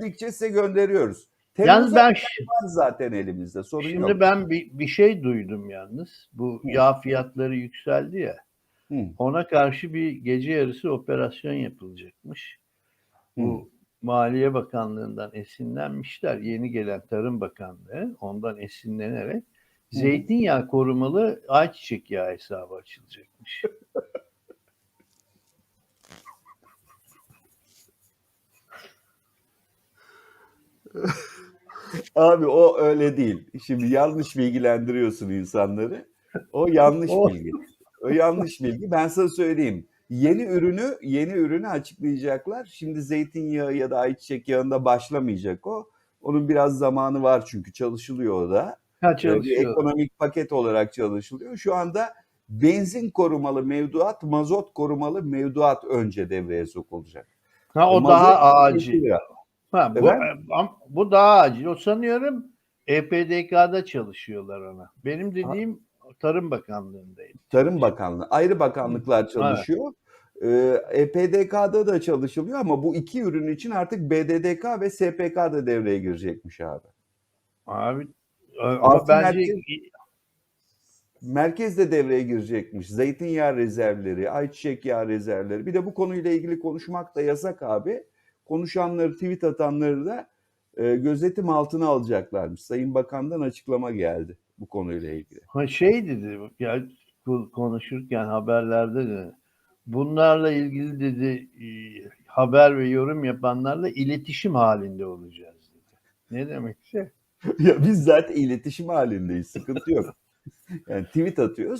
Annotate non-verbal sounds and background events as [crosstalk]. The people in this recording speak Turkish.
geldikçe size gönderiyoruz. Yalnız ben kadar zaten elimizde sorun şimdi yok. ben bir, bir şey duydum yalnız. Bu Hı. yağ fiyatları yükseldi ya. Hı. Ona karşı bir gece yarısı operasyon yapılacakmış. Bu Hı. Maliye Bakanlığı'ndan esinlenmişler. Yeni gelen Tarım Bakanlığı ondan esinlenerek zeytinyağı korumalı ayçiçek yağı hesabı açılacakmış. [laughs] [laughs] Abi o öyle değil. Şimdi yanlış bilgilendiriyorsun insanları. O yanlış O- bilgi. O yanlış bilgi. Ben sana söyleyeyim. Yeni ürünü yeni ürünü açıklayacaklar. Şimdi zeytinyağı ya da ayçiçek yağında başlamayacak o. Onun biraz zamanı var çünkü çalışılıyor o da. Ha Ee, Bir çalışıyor. ekonomik paket olarak çalışılıyor. Şu anda benzin korumalı mevduat, mazot korumalı mevduat önce devreye sokulacak. Ha o Mazot daha 22 acil. Ha, bu, Efendim? am- bu daha acil. O sanıyorum E EPDK'da çalışıyorlar ona. Benim dediğim Tarım Bakanlığı'ndaydı. Tarım Bakanlığı ayrı bakanlıklar çalışıyor. Ee, EPDK'da da çalışılıyor ama bu iki ürün için artık BDDK ve SPK da devreye girecekmiş abi. Abi ama bence merkez- Merkez de devreye girecekmiş. Zeytinyağı rezervleri, ayçiçek yağı rezervleri. Bir de bu konuyla ilgili konuşmak da yasak abi. Konuşanları, tweet atanları da e, gözetim altına alacaklarmış. Sayın Bakan'dan açıklama geldi bu konuyla ilgili. ha, şey dedi ya bu- konuşurken haberlerde de bunlarla ilgili dedi e, haber ve yorum yapanlarla iletişim halinde olacağız dedi. Ne demekse? [laughs] ya biz zaten iletişim halindeyiz. Sıkıntı yok. Yani tweet atıyoruz.